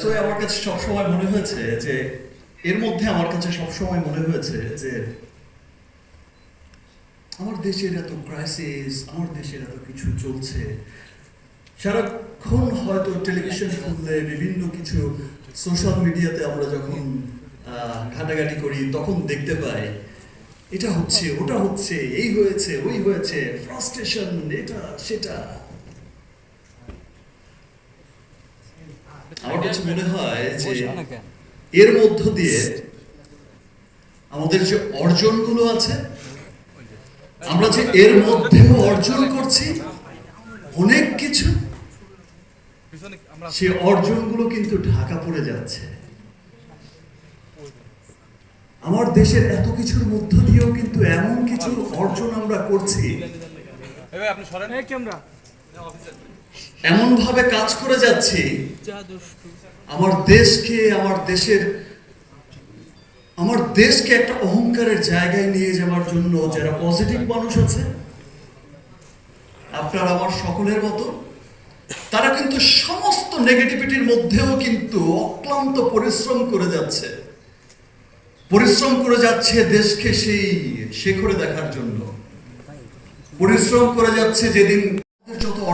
তো আমার কাছে সবসময় মনে হয়েছে যে, এর মধ্যে আমার কাছে সবসময় মনে হয়েছে যে, আমার দেশের এত ক্রাইসিস আমার দেশের এত কিছু চলছে। সারাক্ষণ হয়তো টেলিভিশন খুললে, বিভিন্ন কিছু সোশ্যাল মিডিয়াতে আমরা যখন ঘাটাঘাটি করি, তখন দেখতে পাই, এটা হচ্ছে, ওটা হচ্ছে, এই হয়েছে, ওই হয়েছে ফ্রাস্ট্রেশন এটা, সেটা। আমার কাছে মনে হয় যে এর মধ্য দিয়ে আমাদের যে অর্জনগুলো আছে আমরা যে এর মধ্যেও অর্জন করছি অনেক কিছু সে অর্জনগুলো কিন্তু ঢাকা পড়ে যাচ্ছে। আমার দেশের এত কিছুর মধ্য দিয়েও কিন্তু এমন কিছু অর্জন আমরা করছি। আপনি সরেন। ক্যামেরা এমন ভাবে কাজ করে যাচ্ছি, আমার দেশকে, আমার দেশের, আমার দেশকে একটা অহংকারের জায়গায় নিয়ে যাওয়ার জন্য যারা পজিটিভ মানুষ আছে, আপনার আমার সকলের মতো, তারা কিন্তু সমস্ত নেগেটিভিটির মধ্যেও কিন্তু অক্লান্ত পরিশ্রম করে যাচ্ছে। পরিশ্রম করে যাচ্ছে দেশকে সেই শেখরে দেখার জন্য। পরিশ্রম করে যাচ্ছে যেদিন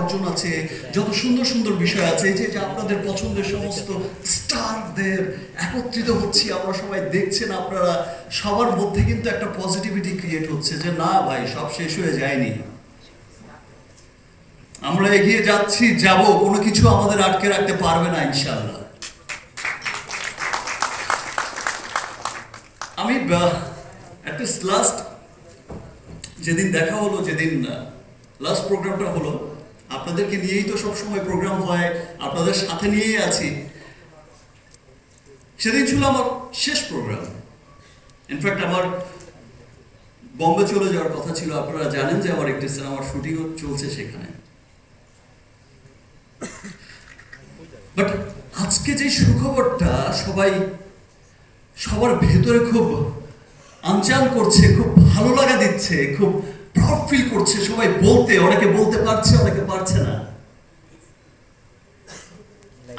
অর্জন আছে, যত সুন্দর সুন্দর বিষয় আছে যে আপনাদের পছন্দের সমস্ত স্টারদের একত্রিত হচ্ছি, আমরা সবাই দেখছেন আপনারা, সবার মধ্যে কিন্তু একটা পজিটিভিটি ক্রিয়েট হচ্ছে যে না ভাই, সব শেষ হয়ে যায়নি। আমরা এগিয়ে যাচ্ছি, যাব, কোনো কিছু আমাদের আটকে রাখতে পারবে না, ইনশাআল্লাহ। আমি অ্যাটলিস্ট লাস্ট যেদিন দেখা হলো, যেদিন লাস্ট প্রোগ্রামটা হলো আপনাদেরকে নিয়েই তো সব সময় প্রোগ্রাম হয়, আপনাদের সাথে নিয়েই আছি। সেদিন ছিল আমার শেষ প্রোগ্রাম ইনফ্যাক্ট আমার বম্বে চলে যাওয়ার কথা ছিল। আপনারা জানেন যে আমার একটি সিনেমার শুটিংও চলছে সেখানে। বাট আজকে যে সুখবরটা সবাই, সবার ভেতরে খুব আনচান করছে, খুব ভালো লাগা দিচ্ছে, খুব প্রাউড ফিল করছে, সবাই বলতে, অনেকে বলতে পারছে, অনেকে পারছে না।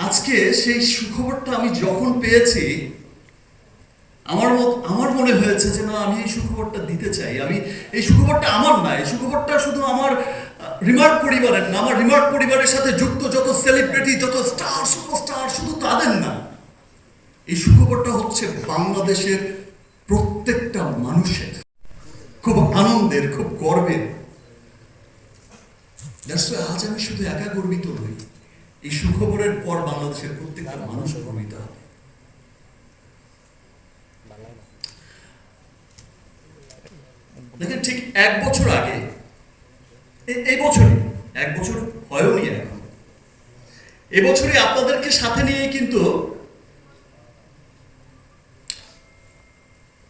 আজকে সেই সুখবরটা আমি যখন পেয়েছি, আমার আমার মনে হয়েছে যে না, আমি এই সুখবরটা দিতে চাই। আমি, এই সুখবরটা আমার না, এই সুখবরটা শুধু আমার রিমার্ক পরিবারের না, আমার রিমার্ক পরিবারের সাথে যুক্ত যত সেলিব্রিটি যত স্টার সুপারস্টার শুধু তাদের না। এই সুখবরটা হচ্ছে বাংলাদেশের প্রত্যেকটা মানুষের আনন্দের খুব, গর্বের। আজ আমি শুধু একা গর্বিত নই, এই সুখবরের পর বাংলাদেশের প্রত্যেকটা মানুষ গর্বিত হবে। দেখেন, ঠিক এক বছর আগে এই বছরই, এক বছর হয়ওনি এখন। এবছরই আপনাদেরকে সাথে নিয়ে কিন্তু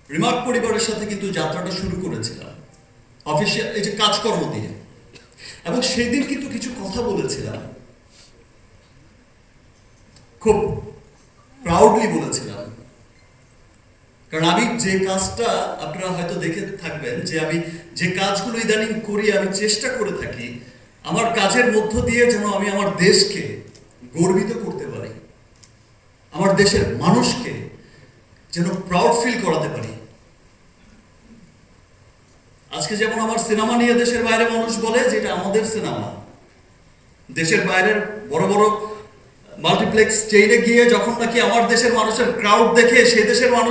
রিমার্ক পরিবারের সাথে কিন্তু যাত্রাটা শুরু করেছিলাম। অফিসিয়াল এই যে কাজকর্ম দিয়ে। এবং সেই দিন কিন্তু কিছু কথা বলেছিলাম। খুব প্রাউডলি বলেছিলাম। কারণ আমি যে কাজটা আপনারা হয়তো দেখে থাকবেন যে আমি যে কাজগুলো ইদানিং করি, আমি চেষ্টা করে থাকি, আমার কাজের মধ্য দিয়ে যেন আমি আমার দেশকে গর্বিত করতে পারি, আমার দেশের মানুষকে যেন প্রাউড ফিল করাতে পারি। আজকে যেমন আমার সিনেমা নিয়ে দেশের বাইরে মানুষ বলে, যেটা আমাদের সিনেমা। দেশের বাইরের বড় বড় মাল্টিপ্লেক্স চেইনে গিয়ে যখন নাকি আমার দেশের মানুষের ক্রাউড দেখে, সে দেশের মানুষ